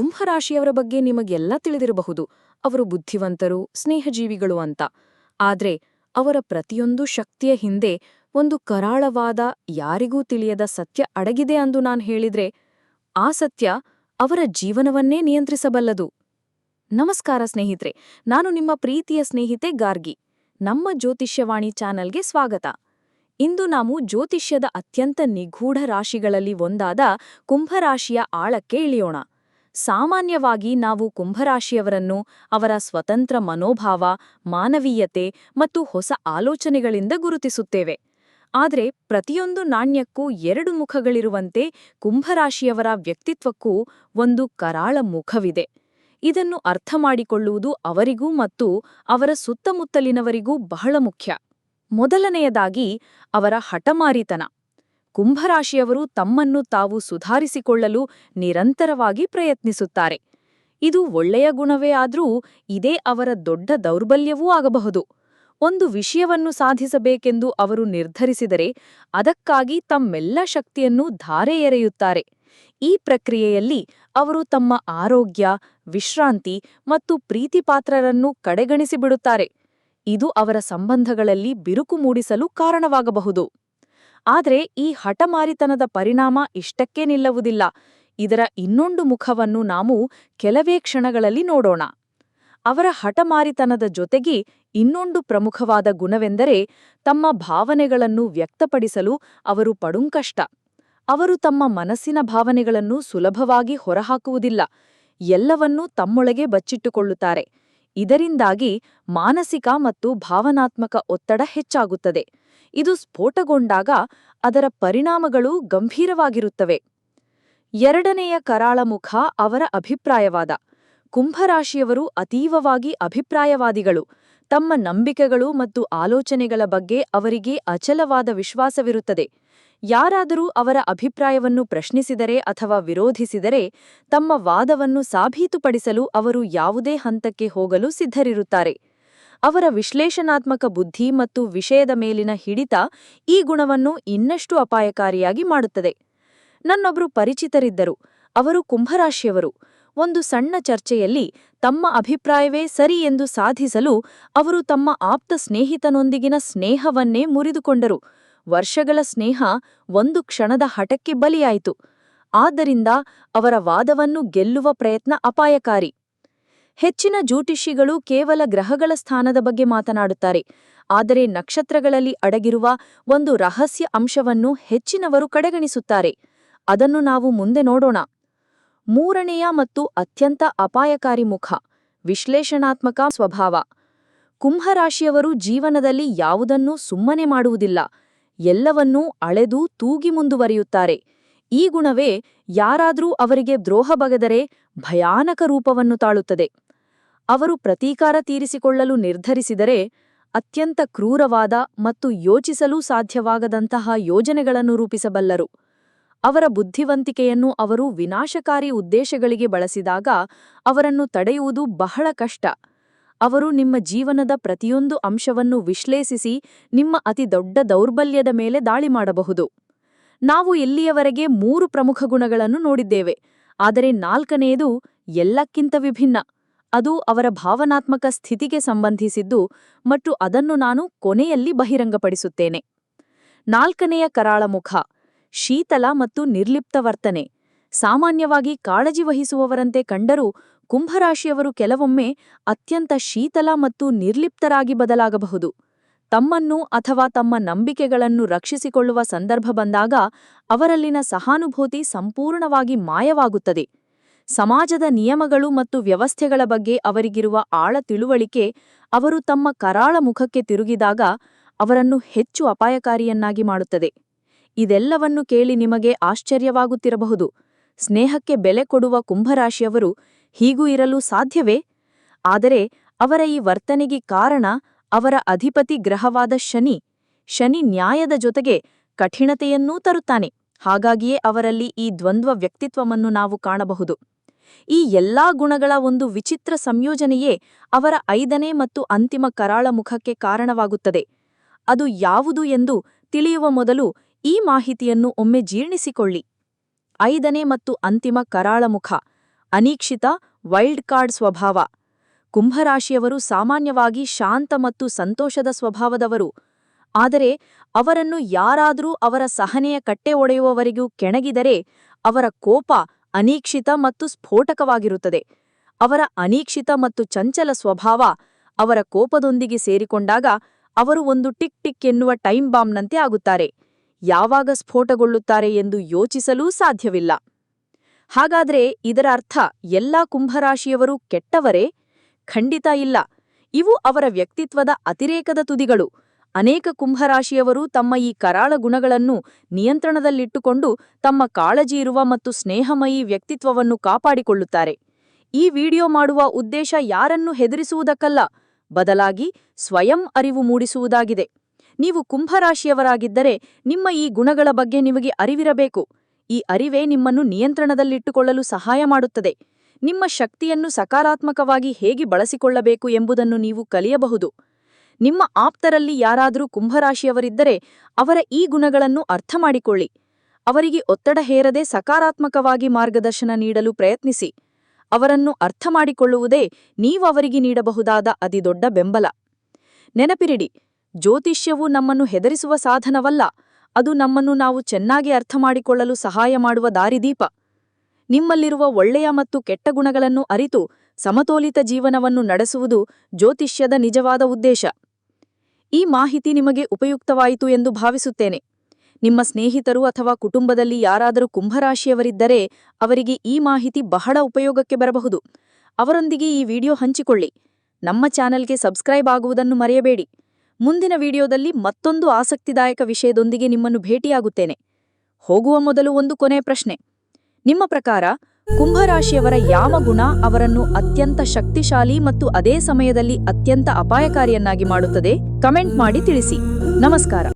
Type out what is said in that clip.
ಕುಂಭರಾಶಿಯವರ ಬಗ್ಗೆ ನಿಮಗೆಲ್ಲ ತಿಳಿದಿರಬಹುದು. ಅವರು ಬುದ್ಧಿವಂತರು, ಸ್ನೇಹಜೀವಿಗಳು ಅಂತ. ಆದ್ರೆ ಅವರ ಪ್ರತಿಯೊಂದು ಶಕ್ತಿಯ ಹಿಂದೆ ಒಂದು ಕರಾಳವಾದ, ಯಾರಿಗೂ ತಿಳಿಯದ ಸತ್ಯ ಅಡಗಿದೆ ಅಂದು ನಾನು ಹೇಳಿದ್ರೆ, ಆ ಸತ್ಯ ಅವರ ಜೀವನವನ್ನೇ ನಿಯಂತ್ರಿಸಬಲ್ಲದು. ನಮಸ್ಕಾರ ಸ್ನೇಹಿತರೆ, ನಾನು ನಿಮ್ಮ ಪ್ರೀತಿಯ ಸ್ನೇಹಿತೆ ಗಾರ್ಗಿ. ನಮ್ಮ ಜ್ಯೋತಿಷ್ಯವಾಣಿ ಚಾನಲ್ಗೆ ಸ್ವಾಗತ. ಇಂದು ನಾವು ಜ್ಯೋತಿಷ್ಯದ ಅತ್ಯಂತ ನಿಗೂಢ ರಾಶಿಗಳಲ್ಲಿ ಒಂದಾದ ಕುಂಭರಾಶಿಯ ಆಳಕ್ಕೆ ಇಳಿಯೋಣ. ಸಾಮಾನ್ಯವಾಗಿ ನಾವು ಕುಂಭರಾಶಿಯವರನ್ನು ಅವರ ಸ್ವತಂತ್ರ ಮನೋಭಾವ, ಮಾನವೀಯತೆ ಮತ್ತು ಹೊಸ ಆಲೋಚನೆಗಳಿಂದ ಗುರುತಿಸುತ್ತೇವೆ. ಆದರೆ ಪ್ರತಿಯೊಂದು ನಾಣ್ಯಕ್ಕೂ ಎರಡು ಮುಖಗಳಿರುವಂತೆ ಕುಂಭರಾಶಿಯವರ ವ್ಯಕ್ತಿತ್ವಕ್ಕೂ ಒಂದು ಕರಾಳ ಮುಖವಿದೆ. ಇದನ್ನು ಅರ್ಥಮಾಡಿಕೊಳ್ಳುವುದು ಅವರಿಗೂ ಮತ್ತು ಅವರ ಸುತ್ತಮುತ್ತಲಿನವರಿಗೂ ಬಹಳ ಮುಖ್ಯ. ಮೊದಲನೆಯದಾಗಿ ಅವರ ಹಠಮಾರಿತನ. ಕುಂಭರಾಶಿಯವರು ತಮ್ಮನ್ನು ತಾವು ಸುಧಾರಿಸಿಕೊಳ್ಳಲು ನಿರಂತರವಾಗಿ ಪ್ರಯತ್ನಿಸುತ್ತಾರೆ. ಇದು ಒಳ್ಳೆಯ ಗುಣವೇ ಆದರೂ ಇದೇ ಅವರ ದೊಡ್ಡ ದೌರ್ಬಲ್ಯವೂ ಆಗಬಹುದು. ಒಂದು ವಿಷಯವನ್ನು ಸಾಧಿಸಬೇಕೆಂದು ಅವರು ನಿರ್ಧರಿಸಿದರೆ ಅದಕ್ಕಾಗಿ ತಮ್ಮೆಲ್ಲ ಶಕ್ತಿಯನ್ನು ಧಾರೆ ಎರೆಯುತ್ತಾರೆ. ಈ ಪ್ರಕ್ರಿಯೆಯಲ್ಲಿ ಅವರು ತಮ್ಮ ಆರೋಗ್ಯ, ವಿಶ್ರಾಂತಿ ಮತ್ತು ಪ್ರೀತಿಪಾತ್ರರನ್ನು ಕಡೆಗಣಿಸಿಬಿಡುತ್ತಾರೆ. ಇದು ಅವರ ಸಂಬಂಧಗಳಲ್ಲಿ ಬಿರುಕು ಮೂಡಿಸಲು ಕಾರಣವಾಗಬಹುದು. ಆದರೆ ಈ ಹಠಮಾರಿತನದ ಪರಿಣಾಮ ಇಷ್ಟಕ್ಕೇ ನಿಲ್ಲುವುದಿಲ್ಲ. ಇದರ ಇನ್ನೊಂದು ಮುಖವನ್ನು ನಾವು ಕೆಲವೇ ಕ್ಷಣಗಳಲ್ಲಿ ನೋಡೋಣ. ಅವರ ಹಠಮಾರಿತನದ ಜೊತೆಗೆ ಇನ್ನೊಂದು ಪ್ರಮುಖವಾದ ಗುಣವೆಂದರೆ ತಮ್ಮ ಭಾವನೆಗಳನ್ನು ವ್ಯಕ್ತಪಡಿಸಲು ಅವರು ಪಡುಂಕಷ್ಟ. ಅವರು ತಮ್ಮ ಮನಸ್ಸಿನ ಭಾವನೆಗಳನ್ನು ಸುಲಭವಾಗಿ ಹೊರಹಾಕುವುದಿಲ್ಲ. ಎಲ್ಲವನ್ನೂ ತಮ್ಮೊಳಗೆ ಬಚ್ಚಿಟ್ಟುಕೊಳ್ಳುತ್ತಾರೆ. ಇದರಿಂದಾಗಿ ಮಾನಸಿಕ ಮತ್ತು ಭಾವನಾತ್ಮಕ ಒತ್ತಡ ಹೆಚ್ಚಾಗುತ್ತದೆ. ಇದು ಸ್ಫೋಟಗೊಂಡಾಗ ಅದರ ಪರಿಣಾಮಗಳು ಗಂಭೀರವಾಗಿರುತ್ತವೆ. ಎರಡನೆಯ ಕರಾಳ ಮುಖ ಅವರ ಅಭಿಪ್ರಾಯವಾದ. ಕುಂಭರಾಶಿಯವರು ಅತೀವವಾಗಿ ಅಭಿಪ್ರಾಯವಾದಿಗಳು. ತಮ್ಮ ನಂಬಿಕೆಗಳು ಮತ್ತು ಆಲೋಚನೆಗಳ ಬಗ್ಗೆ ಅವರಿಗೆ ಅಚಲವಾದ ವಿಶ್ವಾಸವಿರುತ್ತದೆ. ಯಾರಾದರೂ ಅವರ ಅಭಿಪ್ರಾಯವನ್ನು ಪ್ರಶ್ನಿಸಿದರೆ ಅಥವಾ ವಿರೋಧಿಸಿದರೆ ತಮ್ಮ ವಾದವನ್ನು ಸಾಬೀತುಪಡಿಸಲು ಅವರು ಯಾವುದೇ ಹಂತಕ್ಕೆ ಹೋಗಲು ಸಿದ್ಧರಿರುತ್ತಾರೆ. ಅವರ ವಿಶ್ಲೇಷಣಾತ್ಮಕ ಬುದ್ಧಿ ಮತ್ತು ವಿಷಯದ ಮೇಲಿನ ಹಿಡಿತ ಈ ಗುಣವನ್ನು ಇನ್ನಷ್ಟು ಅಪಾಯಕಾರಿಯಾಗಿ ಮಾಡುತ್ತದೆ. ನನ್ನೊಬ್ಬರು ಪರಿಚಿತರಿದ್ದರು. ಅವರು ಕುಂಭರಾಶಿಯವರು. ಒಂದು ಸಣ್ಣ ಚರ್ಚೆಯಲ್ಲಿ ತಮ್ಮ ಅಭಿಪ್ರಾಯವೇ ಸರಿ ಎಂದು ಸಾಧಿಸಲು ಅವರು ತಮ್ಮ ಆಪ್ತ ಸ್ನೇಹಿತನೊಂದಿಗಿನ ಸ್ನೇಹವನ್ನೇ ಮುರಿದುಕೊಂಡರು. ವರ್ಷಗಳ ಸ್ನೇಹ ಒಂದು ಕ್ಷಣದ ಹಠಕ್ಕೆ ಬಲಿಯಾಯಿತು. ಆದ್ದರಿಂದ ಅವರ ವಾದವನ್ನು ಗೆಲ್ಲುವ ಪ್ರಯತ್ನ ಅಪಾಯಕಾರಿ. ಹೆಚ್ಚಿನ ಜ್ಯೋತಿಷಿಗಳು ಕೇವಲ ಗ್ರಹಗಳ ಸ್ಥಾನದ ಬಗ್ಗೆ ಮಾತನಾಡುತ್ತಾರೆ. ಆದರೆ ನಕ್ಷತ್ರಗಳಲ್ಲಿ ಅಡಗಿರುವ ಒಂದು ರಹಸ್ಯ ಅಂಶವನ್ನು ಹೆಚ್ಚಿನವರು ಕಡೆಗಣಿಸುತ್ತಾರೆ. ಅದನ್ನು ನಾವು ಮುಂದೆ ನೋಡೋಣ. ಮೂರನೆಯ ಮತ್ತು ಅತ್ಯಂತ ಅಪಾಯಕಾರಿ ಮುಖ, ವಿಶ್ಲೇಷಣಾತ್ಮಕ ಸ್ವಭಾವ. ಕುಂಭರಾಶಿಯವರು ಜೀವನದಲ್ಲಿ ಯಾವುದನ್ನೂ ಸುಮ್ಮನೆ ಮಾಡುವುದಿಲ್ಲ. ಎಲ್ಲವನ್ನೂ ಅಳೆದು ತೂಗಿ ಮುಂದುವರಿಯುತ್ತಾರೆ. ಈ ಗುಣವೇ ಯಾರಾದರೂ ಅವರಿಗೆ ದ್ರೋಹ ಬಗೆದರೆ ಭಯಾನಕ ರೂಪವನ್ನು ತಾಳುತ್ತದೆ. ಅವರು ಪ್ರತೀಕಾರ ತೀರಿಸಿಕೊಳ್ಳಲು ನಿರ್ಧರಿಸಿದರೆ ಅತ್ಯಂತ ಕ್ರೂರವಾದ ಮತ್ತು ಯೋಚಿಸಲೂ ಸಾಧ್ಯವಾಗದಂತಹ ಯೋಜನೆಗಳನ್ನು ರೂಪಿಸಬಲ್ಲರು. ಅವರ ಬುದ್ಧಿವಂತಿಕೆಯನ್ನು ಅವರು ವಿನಾಶಕಾರಿ ಉದ್ದೇಶಗಳಿಗೆ ಬಳಸಿದಾಗ ಅವರನ್ನು ತಡೆಯುವುದು ಬಹಳ ಕಷ್ಟ. ಅವರು ನಿಮ್ಮ ಜೀವನದ ಪ್ರತಿಯೊಂದು ಅಂಶವನ್ನು ವಿಶ್ಲೇಷಿಸಿ ನಿಮ್ಮ ಅತಿ ದೊಡ್ಡ ದೌರ್ಬಲ್ಯದ ಮೇಲೆ ದಾಳಿ ಮಾಡಬಹುದು. ನಾವು ಇಲ್ಲಿಯವರೆಗೆ ಮೂರು ಪ್ರಮುಖ ಗುಣಗಳನ್ನು ನೋಡಿದ್ದೇವೆ, ಆದರೆ ನಾಲ್ಕನೆಯದು ಎಲ್ಲಕ್ಕಿಂತ ವಿಭಿನ್ನ. ಅದು ಅವರ ಭಾವನಾತ್ಮಕ ಸ್ಥಿತಿಗೆ ಸಂಬಂಧಿಸಿದ್ದು ಮತ್ತು ಅದನ್ನು ನಾನು ಕೊನೆಯಲ್ಲಿ ಬಹಿರಂಗಪಡಿಸುತ್ತೇನೆ. ನಾಲ್ಕನೆಯ ಕರಾಳ ಮುಖ, ಶೀತಲ ಮತ್ತು ನಿರ್ಲಿಪ್ತ ವರ್ತನೆ. ಸಾಮಾನ್ಯವಾಗಿ ಕಾಳಜಿ ವಹಿಸುವವರಂತೆ ಕಂಡರೂ ಕುಂಭರಾಶಿಯವರು ಕೆಲವೊಮ್ಮೆ ಅತ್ಯಂತ ಶೀತಲ ಮತ್ತು ನಿರ್ಲಿಪ್ತರಾಗಿ ಬದಲಾಗಬಹುದು. ತಮ್ಮನ್ನು ಅಥವಾ ತಮ್ಮ ನಂಬಿಕೆಗಳನ್ನು ರಕ್ಷಿಸಿಕೊಳ್ಳುವ ಸಂದರ್ಭ ಬಂದಾಗ ಅವರಲ್ಲಿನ ಸಹಾನುಭೂತಿ ಸಂಪೂರ್ಣವಾಗಿ ಮಾಯವಾಗುತ್ತದೆ. ಸಮಾಜದ ನಿಯಮಗಳು ಮತ್ತು ವ್ಯವಸ್ಥೆಗಳ ಬಗ್ಗೆ ಅವರಿಗಿರುವ ಆಳ ತಿಳುವಳಿಕೆ, ಅವರು ತಮ್ಮ ಕರಾಳ ಮುಖಕ್ಕೆ ತಿರುಗಿದಾಗ ಅವರನ್ನು ಹೆಚ್ಚು ಅಪಾಯಕಾರಿಯನ್ನಾಗಿ ಮಾಡುತ್ತದೆ. ಇದೆಲ್ಲವನ್ನು ಕೇಳಿ ನಿಮಗೆ ಆಶ್ಚರ್ಯವಾಗುತ್ತಿರಬಹುದು. ಸ್ನೇಹಕ್ಕೆ ಬೆಲೆ ಕೊಡುವ ಕುಂಭರಾಶಿಯವರು ಹೀಗೂ ಇರಲು ಸಾಧ್ಯವೇ? ಆದರೆ ಅವರ ಈ ವರ್ತನೆಗೆ ಕಾರಣ ಅವರ ಅಧಿಪತಿ ಗ್ರಹವಾದ ಶನಿ. ಶನಿ ನ್ಯಾಯದ ಜೊತೆಗೆ ಕಠಿಣತೆಯನ್ನೂ ತರುತ್ತಾನೆ. ಹಾಗಾಗಿಯೇ ಅವರಲ್ಲಿ ಈ ದ್ವಂದ್ವ ವ್ಯಕ್ತಿತ್ವವನ್ನು ನಾವು ಕಾಣಬಹುದು. ಈ ಎಲ್ಲಾ ಗುಣಗಳ ಒಂದು ವಿಚಿತ್ರ ಸಂಯೋಜನೆಯೇ ಅವರ ಐದನೇ ಮತ್ತು ಅಂತಿಮ ಕರಾಳ ಮುಖಕ್ಕೆ ಕಾರಣವಾಗುತ್ತದೆ. ಅದು ಯಾವುದು ಎಂದು ತಿಳಿಯುವ ಮೊದಲು ಈ ಮಾಹಿತಿಯನ್ನು ಒಮ್ಮೆ ಜೀರ್ಣಿಸಿಕೊಳ್ಳಿ. ಐದನೇ ಮತ್ತು ಅಂತಿಮ ಕರಾಳ ಮುಖ, ಅನೀಕ್ಷಿತ ವೈಲ್ಡ್ ಕಾರ್ಡ್ ಸ್ವಭಾವ. ಕುಂಭರಾಶಿಯವರು ಸಾಮಾನ್ಯವಾಗಿ ಶಾಂತ ಮತ್ತು ಸಂತೋಷದ ಸ್ವಭಾವದವರು. ಆದರೆ ಅವರನ್ನು ಯಾರಾದರೂ ಅವರ ಸಹನೆಯ ಕಟ್ಟೆ ಒಡೆಯುವವರಿಗೂ ಕೆಣಗಿದರೆ ಅವರ ಕೋಪ ಅನೀಕ್ಷಿತ ಮತ್ತು ಸ್ಫೋಟಕವಾಗಿರುತ್ತದೆ. ಅವರ ಅನೀಕ್ಷಿತ ಮತ್ತು ಚಂಚಲ ಸ್ವಭಾವ ಅವರ ಕೋಪದೊಂದಿಗೆ ಸೇರಿಕೊಂಡಾಗ ಅವರು ಒಂದು ಟಿಕ್ ಟಿಕ್ ಎನ್ನುವ ಟೈಮ್ ಬಾಂಬ್ನಂತೆ ಆಗುತ್ತಾರೆ. ಯಾವಾಗ ಸ್ಫೋಟಗೊಳ್ಳುತ್ತಾರೆ ಎಂದು ಯೋಚಿಸಲೂ ಸಾಧ್ಯವಿಲ್ಲ. ಹಾಗಾದ್ರೆ ಇದರ ಅರ್ಥ ಎಲ್ಲಾ ಕುಂಭರಾಶಿಯವರು ಕೆಟ್ಟವರೇ? ಖಂಡಿತ ಇಲ್ಲ. ಇವು ಅವರ ವ್ಯಕ್ತಿತ್ವದ ಅತಿರೇಕದ ತುದಿಗಳು. ಅನೇಕ ಕುಂಭರಾಶಿಯವರು ತಮ್ಮ ಈ ಕರಾಳ ಗುಣಗಳನ್ನು ನಿಯಂತ್ರಣದಲ್ಲಿಟ್ಟುಕೊಂಡು ತಮ್ಮ ಕಾಳಜಿ ಇರುವ ಮತ್ತು ಸ್ನೇಹಮಯಿ ವ್ಯಕ್ತಿತ್ವವನ್ನು ಕಾಪಾಡಿಕೊಳ್ಳುತ್ತಾರೆ. ಈ ವಿಡಿಯೋ ಮಾಡುವ ಉದ್ದೇಶ ಯಾರನ್ನು ಹೆದರಿಸುವುದಕ್ಕಲ್ಲ, ಬದಲಾಗಿ ಸ್ವಯಂ ಅರಿವು ಮೂಡಿಸುವುದಾಗಿದೆ. ನೀವು ಕುಂಭರಾಶಿಯವರಾಗಿದ್ದರೆ ನಿಮ್ಮ ಈ ಗುಣಗಳ ಬಗ್ಗೆ ನಿಮಗೆ ಅರಿವಿರಬೇಕು. ಈ ಅರಿವೇ ನಿಮ್ಮನ್ನು ನಿಯಂತ್ರಣದಲ್ಲಿಟ್ಟುಕೊಳ್ಳಲು ಸಹಾಯ ಮಾಡುತ್ತದೆ. ನಿಮ್ಮ ಶಕ್ತಿಯನ್ನು ಸಕಾರಾತ್ಮಕವಾಗಿ ಹೇಗೆ ಬಳಸಿಕೊಳ್ಳಬೇಕು ಎಂಬುದನ್ನು ನೀವು ಕಲಿಯಬಹುದು. ನಿಮ್ಮ ಆಪ್ತರಲ್ಲಿ ಯಾರಾದರೂ ಕುಂಭರಾಶಿಯವರಿದ್ದರೆ ಅವರ ಈ ಗುಣಗಳನ್ನು ಅರ್ಥಮಾಡಿಕೊಳ್ಳಿ. ಅವರಿಗೆ ಒತ್ತಡ ಹೇರದೆ ಸಕಾರಾತ್ಮಕವಾಗಿ ಮಾರ್ಗದರ್ಶನ ನೀಡಲು ಪ್ರಯತ್ನಿಸಿ. ಅವರನ್ನು ಅರ್ಥಮಾಡಿಕೊಳ್ಳುವುದೇ ನೀವು ಅವರಿಗೆ ನೀಡಬಹುದಾದ ಅತಿದೊಡ್ಡ ಬೆಂಬಲ. ನೆನಪಿರಿಡಿ, ಜ್ಯೋತಿಷ್ಯವು ನಮ್ಮನ್ನು ಹೆದರಿಸುವ ಸಾಧನವಲ್ಲ. ಅದು ನಮ್ಮನ್ನು ನಾವು ಚೆನ್ನಾಗಿ ಅರ್ಥಮಾಡಿಕೊಳ್ಳಲು ಸಹಾಯ ಮಾಡುವ ದಾರಿದೀಪ. ನಿಮ್ಮಲ್ಲಿರುವ ಒಳ್ಳೆಯ ಮತ್ತು ಕೆಟ್ಟ ಗುಣಗಳನ್ನು ಅರಿತು ಸಮತೋಲಿತ ಜೀವನವನ್ನು ನಡೆಸುವುದು ಜ್ಯೋತಿಷ್ಯದ ನಿಜವಾದ ಉದ್ದೇಶ. ಈ ಮಾಹಿತಿ ನಿಮಗೆ ಉಪಯುಕ್ತವಾಯಿತು ಎಂದು ಭಾವಿಸುತ್ತೇನೆ. ನಿಮ್ಮ ಸ್ನೇಹಿತರು ಅಥವಾ ಕುಟುಂಬದಲ್ಲಿ ಯಾರಾದರೂ ಕುಂಭರಾಶಿಯವರಿದ್ದರೆ ಅವರಿಗೆ ಈ ಮಾಹಿತಿ ಬಹಳ ಉಪಯೋಗಕ್ಕೆ ಬರಬಹುದು. ಅವರೊಂದಿಗೆ ಈ ವಿಡಿಯೋ ಹಂಚಿಕೊಳ್ಳಿ. ನಮ್ಮ ಚಾನೆಲ್ಗೆ ಸಬ್ಸ್ಕ್ರೈಬ್ ಆಗುವುದನ್ನು ಮರೆಯಬೇಡಿ. ಮುಂದಿನ ವಿಡಿಯೋದಲ್ಲಿ ಮತ್ತೊಂದು ಆಸಕ್ತಿದಾಯಕ ವಿಷಯದೊಂದಿಗೆ ನಿಮ್ಮನ್ನು ಭೇಟಿಯಾಗುತ್ತೇನೆ. ಹೋಗುವ ಮೊದಲು ಒಂದು ಕೊನೆಯ ಪ್ರಶ್ನೆ. ನಿಮ್ಮ ಪ್ರಕಾರ ಕುಂಭರಾಶಿಯವರ ಯಾವ ಗುಣ ಅವರನ್ನು ಅತ್ಯಂತ ಶಕ್ತಿಶಾಲಿ ಮತ್ತು ಅದೇ ಸಮಯದಲ್ಲಿ ಅತ್ಯಂತ ಅಪಾಯಕಾರಿಯನ್ನಾಗಿ ಮಾಡುತ್ತದೆ. ಕಮೆಂಟ್ ಮಾಡಿ ತಿಳಿಸಿ. ನಮಸ್ಕಾರ.